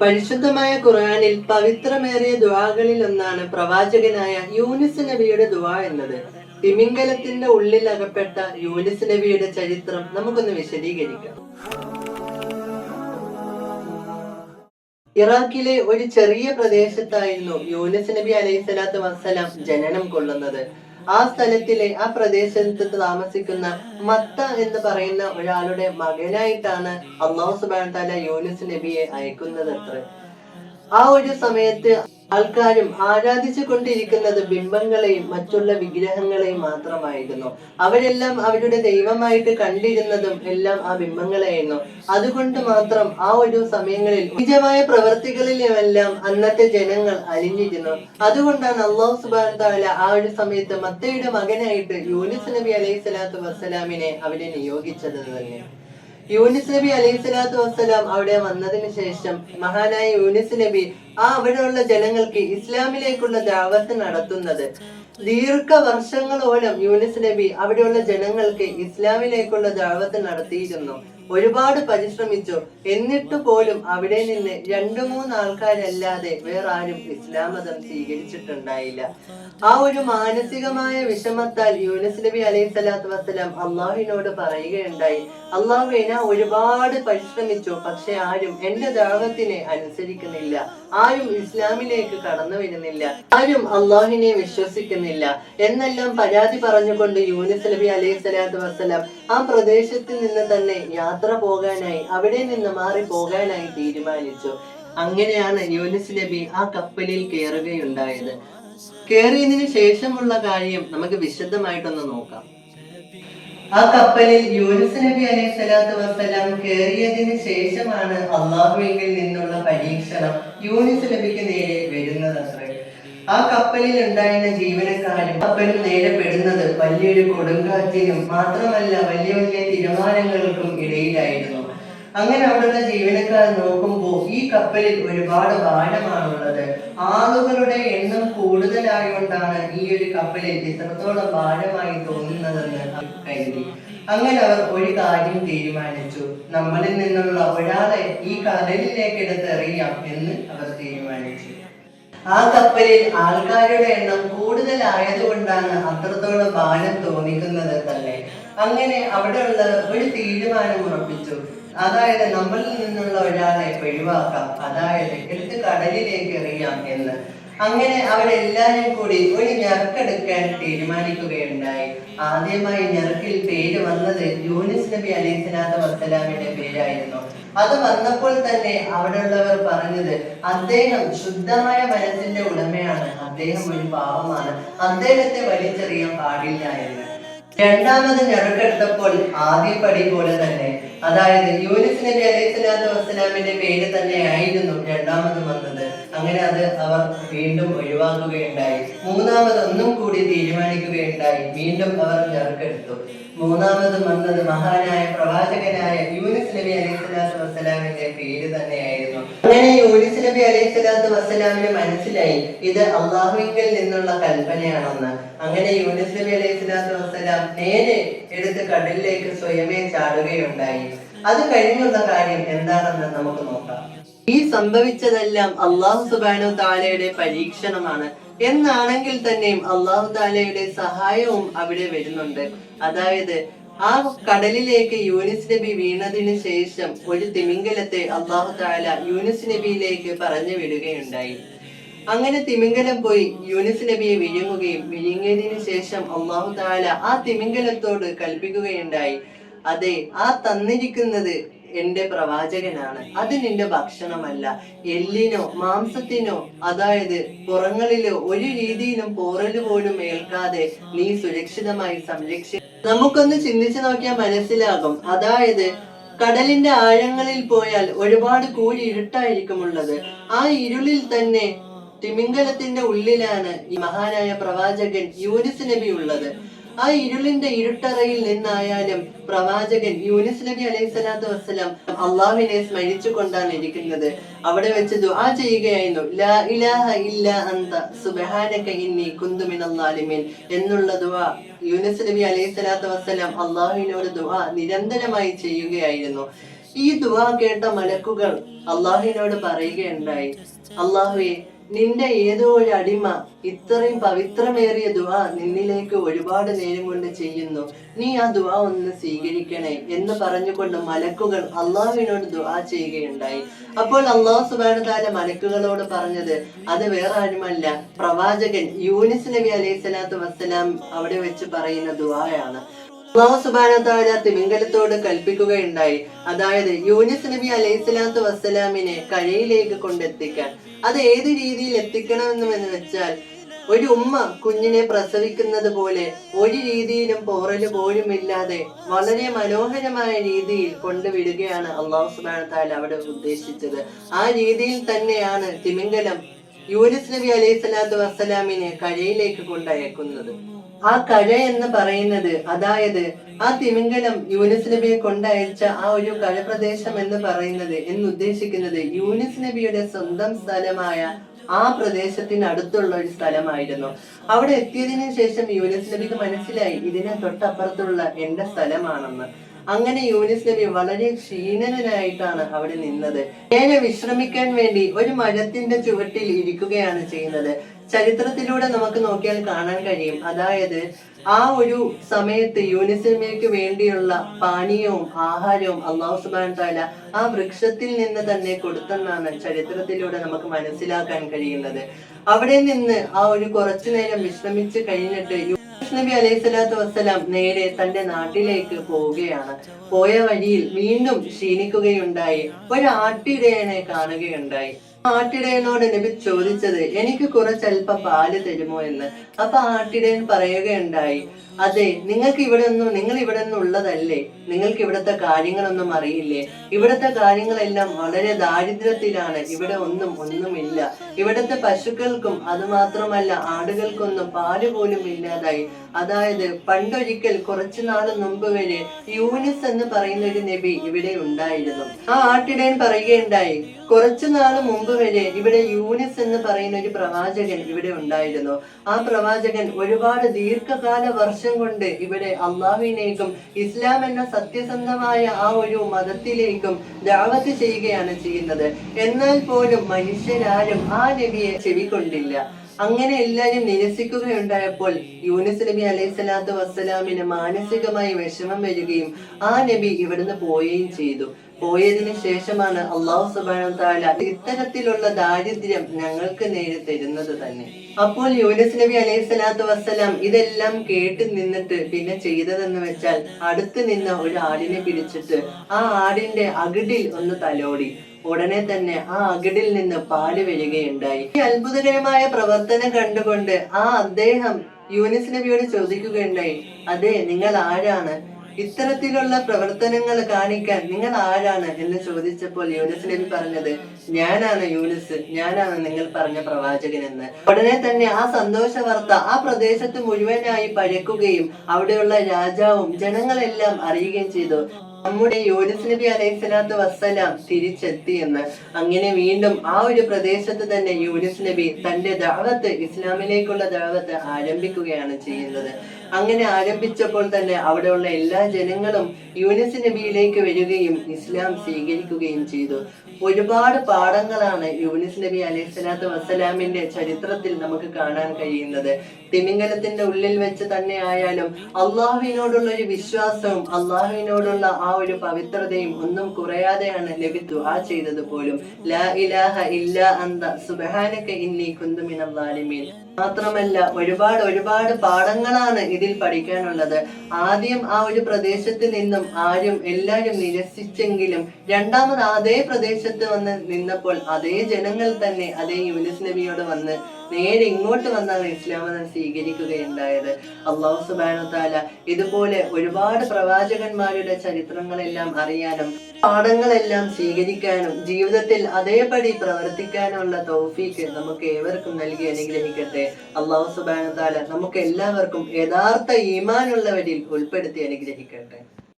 പരിശുദ്ധമായ ഖുർആനിൽ പവിത്രമേറിയ ദുവാകളിൽ ഒന്നാണ് പ്രവാചകനായ യൂനിസ് നബിയുടെ ദുവാ എന്നത്. തിമിംഗലത്തിന്റെ ഉള്ളിൽ അകപ്പെട്ട യൂനിസ് നബിയുടെ ചരിത്രം നമുക്കൊന്ന് വിശദീകരിക്കാം. ഇറാഖിലെ ഒരു ചെറിയ പ്രദേശത്തായിരുന്നു യൂനിസ് നബി അലൈഹി സ്വലാത്തു വസ്സലാം ജനനം കൊള്ളുന്നത്. ആ സ്ഥലത്തിലെ ആ പ്രദേശത്ത് താമസിക്കുന്ന മത്ത എന്ന് പറയുന്ന ഒരാളുടെ മകനായിട്ടാണ് അള്ളാഹു സുബാൻ താല യൂനിസ് നബിയെ അയക്കുന്നത്. അത്ര ആ ഒരു സമയത്ത് ആൾക്കാരും ആരാധിച്ചു കൊണ്ടിരിക്കുന്നത് ബിംബങ്ങളെയും മറ്റുള്ള വിഗ്രഹങ്ങളെയും മാത്രമായിരുന്നു. അവരെല്ലാം അവരുടെ ദൈവമായിട്ട് കണ്ടിരുന്നതും എല്ലാം ആ ബിംബങ്ങളെയായിരുന്നു. അതുകൊണ്ട് മാത്രം ആ ഒരു സമയങ്ങളിൽ നിജമായ പ്രവർത്തികളിലുമെല്ലാം അന്നത്തെ ജനങ്ങൾ അലിഞ്ഞിരുന്നു. അതുകൊണ്ടാണ് അള്ളാഹു സുബാൻ താല ആ ഒരു സമയത്ത് മത്തയുടെ മകനായിട്ട് യൂനിസ് നബി അലൈഹി സ്വലാത്തു വസ്സലാമിനെ അവരെ നിയോഗിച്ചത് തന്നെ. യൂനിസ് നബി അലൈഹി സ്വലാത്തു വസ്സലാം അവിടെ വന്നതിന് ശേഷം മഹാനായ യൂനിസ് നബി ആ അവിടെയുള്ള ജനങ്ങൾക്ക് ഇസ്ലാമിലേക്കുള്ള ദാവത്ത് നടത്തുന്നത്. ദീർഘ വർഷങ്ങളോളം യൂനിസ് നബി അവിടെയുള്ള ജനങ്ങൾക്ക് ഇസ്ലാമിലേക്കുള്ള ദാവത്ത് നടത്തിയിരുന്നു. ഒരുപാട് പരിശ്രമിച്ചു. എന്നിട്ട് പോലും അവിടെ നിന്ന് രണ്ടു മൂന്ന് ആൾക്കാരല്ലാതെ വേറെ ആരും ഇസ്ലാം മതം സ്വീകരിച്ചിട്ടുണ്ടായില്ല. ആ ഒരു മാനസികമായ വിഷമത്താൽ യൂനസ് നബി അലൈഹി സ്വലാത്തു വസ്സലാം അള്ളാഹുവിനോട് പറയുകയുണ്ടായി അള്ളാഹു ഞാൻ ഒരുപാട് പരിശ്രമിച്ചു പക്ഷെ ആരും എന്റെ ദാവത്തിനെ അനുസരിക്കുന്നില്ല. ആരും ഇസ്ലാമിലേക്ക് കടന്നു വരുന്നില്ല. ആരും അള്ളാഹിനെ വിശ്വസിക്കുന്നില്ല. എന്നെല്ലാം പരാതി പറഞ്ഞുകൊണ്ട് യൂനിസ് നബി അലൈഹി സ്വലാത്തു വസ്സലാം ആ പ്രദേശത്ത് നിന്ന് തന്നെ യാത്ര പോകാനായി അവിടെ നിന്ന് മാറി പോകാനായി തീരുമാനിച്ചു. അങ്ങനെയാണ് യൂനിസ് നബി ആ കപ്പലിൽ കയറുകയുണ്ടായത്. കയറിയതിനു ശേഷമുള്ള കാര്യം നമുക്ക് വിശദമായിട്ടൊന്ന് നോക്കാം. ആ കപ്പലിൽ യൂനിസ് നബി അലൈഹി സ്വലാത്തു വസ്സലാം കയറിയതിനു ശേഷമാണ് അള്ളാഹുവിൽ നിന്നുള്ള പരീക്ഷണം യൂനിസ് നബിക്ക് നേരെ വരുന്നത്. ആ കപ്പലിൽ ഉണ്ടായിരുന്ന ജീവനക്കാരും കപ്പലിൽ നേരെ പെടുന്നത് വലിയൊരു കൊടുങ്കാറ്റിനും മാത്രമല്ല വലിയ വലിയ തീരുമാനങ്ങൾക്കും ഇടയിലായിരുന്നു. അങ്ങനെ അവിടുത്തെ ജീവനക്കാർ നോക്കുമ്പോൾ ഈ കപ്പലിൽ ഒരുപാട് ഭാരമാണുള്ളത് ആളുകളുടെ എണ്ണം കൂടുതലായോണ്ടാണ് ഈ ഒരു കപ്പലിൽ ഇത്രത്തോളം ഭാരമായി തോന്നുന്നതെന്ന് കരുതി. അങ്ങനെ അവർ ഒരു കാര്യം തീരുമാനിച്ചു. നമ്മളിൽ നിന്നുള്ള ഒരാളെ ഈ കടലിലേക്ക് എടുത്തെറിയാം എന്ന് അവർ തീരുമാനിച്ചു. ആ കപ്പലിൽ ആൾക്കാരുടെ എണ്ണം കൂടുതലായതുകൊണ്ടാണ് അത്രത്തോളം ഭാരം തോന്നിക്കുന്നത് തന്നെ. അങ്ങനെ അവിടെയുള്ള ഒരു തീരുമാനം ഉറപ്പിച്ചു. അതായത് നമ്മളിൽ നിന്നുള്ള ഒരാളെ ഒഴിവാക്കാം. അതായത് എടുത്ത് കടലിലേക്ക് എറിയാം എന്ന്. അങ്ങനെ അവരെല്ലാരും കൂടി ഒരു ഞെറുക്കെടുക്കാൻ തീരുമാനിക്കുകയുണ്ടായി. ആദ്യമായി ഞെറുക്കിൽ പേര് വന്നത് യൂനിസ് നബി അലൈഹി സ്വലാത്തു വസ്സലാമിന്റെ പേരായിരുന്നു അത് വന്നപ്പോൾ തന്നെ അവിടെയുള്ളവർ പറഞ്ഞത് അദ്ദേഹം ശുദ്ധമായ മനസ്സിന്റെ ഉടമയാണ്. അദ്ദേഹം ഒരു പാവമാണ് അദ്ദേഹത്തെ വലിച്ചെറിയാൻ പാടില്ല എന്ന്. രണ്ടാമത് ഞെറുക്കെടുത്തപ്പോൾ ആദ്യ പടി പോലെ തന്നെ അതായത് യൂനിസ് നബി സ്വലാത്തു വസ്സലാമിന്റെ പേര് തന്നെ ആയിരുന്നു രണ്ടാമത് വന്നത്. അങ്ങനെ അത് അവർ വീണ്ടും ഒഴിവാക്കുകയുണ്ടായി. മൂന്നാമത് ഒന്നും കൂടി തീരുമാനിക്കുകയുണ്ടായി. വീണ്ടും അവർ ഞെറുക്കെടുത്തു മൂന്നാമത് വന്നത് മഹാനായ പ്രവാചകനായ യൂനിസ് നബി അലൈഹി സ്വലാത്തു വസ്സലാമിന്റെ പേര് തന്നെയായിരുന്നു. അങ്ങനെ യൂനിസ് നബി അലൈഹി സ്വലാത്തു വസ്സലാമിന് മനസ്സിലായി ഇത് അള്ളാഹുവിൽ നിന്നുള്ള കൽപ്പനയാണെന്ന്. അങ്ങനെ യൂനിസ് നബി അലൈഹി സ്വലാത്തു വസ്സലാം നേരെ എടുത്ത് കടലിലേക്ക് സ്വയമേ ചാടുകയുണ്ടായി. അത് കഴിഞ്ഞുള്ള കാര്യം എന്താണെന്ന് നമുക്ക് നോക്കാം. ഈ സംഭവിച്ചതെല്ലാം അള്ളാഹു സുബാനു താലയുടെ പരീക്ഷണമാണ്. എന്നാണെങ്കിൽ തന്നെയും അള്ളാഹു താലയുടെ സഹായവും അവിടെ വരുന്നുണ്ട്. അതായത് ആ കടലിലേക്ക് യൂനിസ് നബി വീണതിനു ശേഷം ഒരു തിമിംഗലത്തെ അള്ളാഹു താല യൂനിസ് നബിയിലേക്ക് പറഞ്ഞു വിടുകയുണ്ടായി. അങ്ങനെ തിമിംഗലം പോയി യൂനിസ് നബിയെ വിഴുങ്ങുകയും വിഴുങ്ങിയതിനു ശേഷം അള്ളാഹു താല ആ തിമിംഗലത്തോട് കൽപ്പിക്കുകയുണ്ടായി. അതെ ആ തന്നിരിക്കുന്നത് എന്റെ പ്രവാചകനാണ്. അത് നിന്റെ ഭക്ഷണമല്ല. എല്ലിനോ മാംസത്തിനോ അതായത് പുറങ്ങളിലോ ഒരു രീതിയിലും പോറൽ പോലും ഏൽക്കാതെ നീ സുരക്ഷിതമായി സംരക്ഷി നമുക്കൊന്ന് ചിന്തിച്ചു നോക്കിയാൽ മനസ്സിലാകും. അതായത് കടലിന്റെ ആഴങ്ങളിൽ പോയാൽ ഒരുപാട് കൂടി ഇരുട്ടായിരിക്കും ഉള്ളത്. ആ ഇരുളിൽ തന്നെ തിമിംഗലത്തിന്റെ ഉള്ളിലാണ് ഈ മഹാനായ പ്രവാചകൻ യൂനിസ് നബി ഉള്ളത്. ആ ഇരുളിന്റെ ഇരുട്ടറയിൽ നിന്നായാലും പ്രവാചകൻ യൂനിസ് നബി അലൈഹി സ്വലാത്തു വസ്സലാം അള്ളാഹുവിനെ സ്മരിച്ചു കൊണ്ടാണ് ഇരിക്കുന്നത്. അവിടെ വെച്ച് ദുആ ചെയ്യുകയായിരുന്നു. ലാ ഇലാഹ ഇല്ല അന്ത സുബ്ഹാനക ഇന്നി എന്നുള്ള ദുആ യൂനിസ് നബി അലൈഹി സ്വലാത്തു വസ്സലാം അള്ളാഹുവിനോട് ദുആ നിരന്തരമായി ചെയ്യുകയായിരുന്നു. ഈ ദുആ കേട്ട മലക്കുകൾ അള്ളാഹുവിനോട് പറയുകയുണ്ടായി. അള്ളാഹുവെ നിന്റെ ഏതോ ഒരു അടിമ ഇത്രയും പവിത്രമേറിയ ദുആ നിന്നിലേക്ക് ഒരുപാട് നേരം കൊണ്ട് ചെയ്യുന്നു. നീ ആ ദുആ ഒന്ന് സ്വീകരിക്കണേ എന്ന് പറഞ്ഞുകൊണ്ട് മലക്കുകൾ അള്ളാഹുവിനോട് ദുആ ചെയ്യുകയുണ്ടായി. അപ്പോൾ അള്ളാഹു സുബാന താല മലക്കുകളോട് പറഞ്ഞത് അത് വേറെ ആരുമല്ല. പ്രവാചകൻ യൂനിസ് നബി അലൈഹി സ്വലാത്തു വസ്സലാം അവിടെ വെച്ച് പറയുന്ന ദുആയാണ്. അള്ളാഹു സുബാന താല തിമിംഗലത്തോട് കൽപ്പിക്കുകയുണ്ടായി. അതായത് യൂനിസ് നബി അലൈഹി സ്വലാത്തു വസ്സലാമിനെ കഴിയിലേക്ക് കൊണ്ടെത്തിക്കാൻ. അത് ഏത് രീതിയിൽ എത്തിക്കണമെന്ന് വെച്ചാൽ ഒരു ഉമ്മ കുഞ്ഞിനെ പ്രസവിക്കുന്നത് പോലെ ഒരു രീതിയിലും പോറൽ പോലും ഇല്ലാതെ വളരെ മനോഹരമായ രീതിയിൽ കൊണ്ടുവിടുകയാണ് അള്ളാഹു സുബാന താല അവിടെ ഉദ്ദേശിച്ചത്. ആ രീതിയിൽ തന്നെയാണ് തിമിംഗലം യൂനിസ് നബി അലൈഹി സ്വലാത്തു വസ്സലാമിനെ കഴയിലേക്ക് കൊണ്ടയക്കുന്നത്. ആ കഴ എന്ന് പറയുന്നത് അതായത് ആ തിമിംഗലം യൂനിസ് നബിയെ കൊണ്ടയച്ച ആ ഒരു കഴപ്രദേശം എന്ന് പറയുന്നത് എന്ന് ഉദ്ദേശിക്കുന്നത് യൂനിസ് നബിയുടെ സ്വന്തം സ്ഥലമായ ആ പ്രദേശത്തിന് അടുത്തുള്ള ഒരു സ്ഥലമായിരുന്നു. അവിടെ എത്തിയതിനു ശേഷം യൂനിസ് നബിക്ക് മനസ്സിലായി ഇതിന് തൊട്ടപ്പുറത്തുള്ള എന്റെ സ്ഥലമാണെന്ന്. അങ്ങനെ യൂനിസ് നബി വളരെ ക്ഷീണനായിട്ടാണ് അവിടെ നിന്നത്. നേരെ വിശ്രമിക്കാൻ വേണ്ടി ഒരു മരത്തിന്റെ ചുവട്ടിൽ ഇരിക്കുകയാണ് ചെയ്യുന്നത്. ചരിത്രത്തിലൂടെ നമുക്ക് നോക്കിയാൽ കാണാൻ കഴിയും. അതായത് ആ ഒരു സമയത്ത് യൂനിസിമയ്ക്ക് വേണ്ടിയുള്ള പാനീയവും ആഹാരവും അള്ളാഹു സുബാൻ താല ആ വൃക്ഷത്തിൽ നിന്ന് തന്നെ കൊടുത്തെന്നാണ് ചരിത്രത്തിലൂടെ നമുക്ക് മനസ്സിലാക്കാൻ കഴിയുന്നത്. അവിടെ നിന്ന് ആ ഒരു കുറച്ചു നേരം വിശ്രമിച്ച് കഴിഞ്ഞിട്ട് നബി അലൈഹി സ്വലാത്തു വസ്സലാം നേരെ തന്റെ നാട്ടിലേക്ക് പോവുകയാണ്. പോയ വഴിയിൽ വീണ്ടും ക്ഷീണിക്കുകയുണ്ടായി. ഒരു ആട്ടിടയനെ കാണുകയുണ്ടായി. ആട്ടിടയനോട് നബി ചോദിച്ചത് എനിക്ക് കുറച്ചൽപ്പം പാൽ തരുമോ? എന്ന്. അപ്പൊ ആട്ടിടയൻ പറയുകയുണ്ടായി അതെ നിങ്ങൾക്ക് ഇവിടെ ഒന്നും നിങ്ങൾ ഇവിടെ ഒന്നും ഉള്ളതല്ലേ? നിങ്ങൾക്ക് ഇവിടുത്തെ കാര്യങ്ങളൊന്നും അറിയില്ലേ? ഇവിടുത്തെ കാര്യങ്ങളെല്ലാം വളരെ ദാരിദ്ര്യത്തിലാണ്. ഇവിടെ ഒന്നും ഒന്നുമില്ല. ഇവിടുത്തെ പശുക്കൾക്കും അതുമാത്രമല്ല ആടുകൾക്കൊന്നും പാൽ പോലും ഇല്ലാതായി. അതായത് പണ്ടൊരിക്കൽ കുറച്ചു നാൾ മുമ്പ് വരെ യൂനിസ് എന്ന് പറയുന്ന ഒരു നബി ഇവിടെ ഉണ്ടായിരുന്നു. ആ ആട്ടിടയൻ പറയുകയുണ്ടായി കുറച്ചു നാൾ മുമ്പ് വരെ ഇവിടെ യൂനിസ് എന്ന് പറയുന്ന ഒരു പ്രവാചകൻ ഇവിടെ ഉണ്ടായിരുന്നു. ആ പ്രവാചകൻ ഒരുപാട് ദീർഘകാല വർഷം കൊണ്ട് ഇവിടെ അള്ളാഹുവിനേക്കും ഇസ്ലാം എന്ന സത്യസന്ധമായ ആ ഒരു മതത്തിലേക്കും ദാവത്ത് ചെയ്യുകയാണ് ചെയ്യുന്നത്. എന്നാൽ പോലും മനുഷ്യരാരും ആ നബിയെ ചെവിക്കൊണ്ടില്ല. അങ്ങനെ എല്ലാരും നിരസിക്കുകയുണ്ടായപ്പോൾ യൂനിസ് നബി അലൈഹി സ്വലാത്തു വസ്സലാമിന് മാനസികമായി വിഷമം വരികയും ആ നബി ഇവിടുന്ന് പോവുകയും ചെയ്തു. പോയതിനു ശേഷമാണ് അള്ളാഹു സുബാന താല ഇത്തരത്തിലുള്ള ദാരിദ്ര്യം ഞങ്ങൾക്ക് നേരെ തരുന്നത് തന്നെ. അപ്പോൾ യൂനസ് നബി അലൈഹി സ്വലാത്തു വസ്സലാം ഇതെല്ലാം കേട്ട് നിന്നിട്ട് പിന്നെ ചെയ്തതെന്ന് വെച്ചാൽ അടുത്ത് നിന്ന ഒരു ആടിനെ പിടിച്ചിട്ട് ആ ആടിന്റെ അകിടിൽ ഒന്ന് തലോടി. ഉടനെ തന്നെ ആ അകിടിൽ നിന്ന് പാൽ വരികയുണ്ടായി. ഈ അത്ഭുതകരമായ പ്രവർത്തനം കണ്ടുകൊണ്ട് ആ അദ്ദേഹം യൂനിസ് നബിയോട് ചോദിക്കുകയുണ്ടായി അതെ നിങ്ങൾ ആരാണ്? ഇത്തരത്തിലുള്ള പ്രവർത്തനങ്ങൾ കാണിക്കാൻ നിങ്ങൾ ആരാണ് എന്ന് ചോദിച്ചപ്പോൾ യൂനസ് നബി പറഞ്ഞത്? ഞാനാണ് യൂനസ് ഞാനാണ് നിങ്ങൾ പറഞ്ഞ പ്രവാചകൻ എന്ന്. ഉടനെ തന്നെ ആ സന്തോഷ വാർത്ത ആ പ്രദേശത്ത് മുഴുവനായി പഴക്കുകയും അവിടെയുള്ള രാജാവും ജനങ്ങളെല്ലാം അറിയുകയും ചെയ്തു. നമ്മുടെ യൂനിസ് നബി അലൈഹി സ്വലാത്തു വസ്സലാം തിരിച്ചെത്തി എന്ന്. അങ്ങനെ വീണ്ടും ആ ഒരു പ്രദേശത്ത് തന്നെ യൂനിസ് നബി തന്റെ ദാവത്ത് ഇസ്ലാമിലേക്കുള്ള ദാവത്ത് ആരംഭിക്കുകയാണ് ചെയ്യുന്നത്. അങ്ങനെ ആരംഭിച്ചപ്പോൾ തന്നെ അവിടെയുള്ള എല്ലാ ജനങ്ങളും യൂനിസ് നബിയിലേക്ക് വരികയും ഇസ്ലാം സ്വീകരിക്കുകയും ചെയ്തു. ഒരുപാട് പാഠങ്ങളാണ് യൂനിസ് നബി അലൈഹി സ്വലാത്തു വസ്സലാമിന്റെ ചരിത്രത്തിൽ നമുക്ക് കാണാൻ കഴിയുന്നത്. തിമിംഗലത്തിന്റെ ഉള്ളിൽ വെച്ച് തന്നെ ആയാലും അള്ളാഹുവിനോടുള്ള ഒരു വിശ്വാസവും അള്ളാഹുവിനോടുള്ള ആ ഒരു പവിത്രതയും ഒന്നും കുറയാതെയാണ് നബി ദുആ ചെയ്തത് പോലും. ലാ ഇലാഹ ഇല്ല അന്ത. സുബ്ഹാനക ഇന്നി കുന്തു മിനൽ മാത്രമല്ല ഒരുപാട് ഒരുപാട് പാഠങ്ങളാണ് ഇതിൽ പഠിക്കാനുള്ളത്. ആദ്യം ആ ഒരു പ്രദേശത്ത് നിന്നും ആരും എല്ലാരും നിരസിച്ചെങ്കിലും രണ്ടാമത് അതേ പ്രദേശത്ത് വന്ന് നിന്നപ്പോൾ അതേ ജനങ്ങൾ തന്നെ അതേ യൂനിസ് നബിയോട് വന്ന് നേരെ ഇങ്ങോട്ട് വന്നാണ് ഇസ്ലാം മതം സ്വീകരിക്കുകയുണ്ടായത്. അള്ളാഹു സുബാനു താല ഇതുപോലെ ഒരുപാട് പ്രവാചകന്മാരുടെ ചരിത്രങ്ങളെല്ലാം അറിയാനും പാഠങ്ങളെല്ലാം സ്വീകരിക്കാനും ജീവിതത്തിൽ അതേപടി പ്രവർത്തിക്കാനുള്ള തൗഫീക്ക് നമുക്ക് ഏവർക്കും നൽകി അനുഗ്രഹിക്കട്ടെ. അള്ളാഹു സുബാനു താല നമുക്ക് എല്ലാവർക്കും യഥാർത്ഥ ഈമാനുള്ളവരിൽ ഉൾപ്പെടുത്തി അനുഗ്രഹിക്കട്ടെ.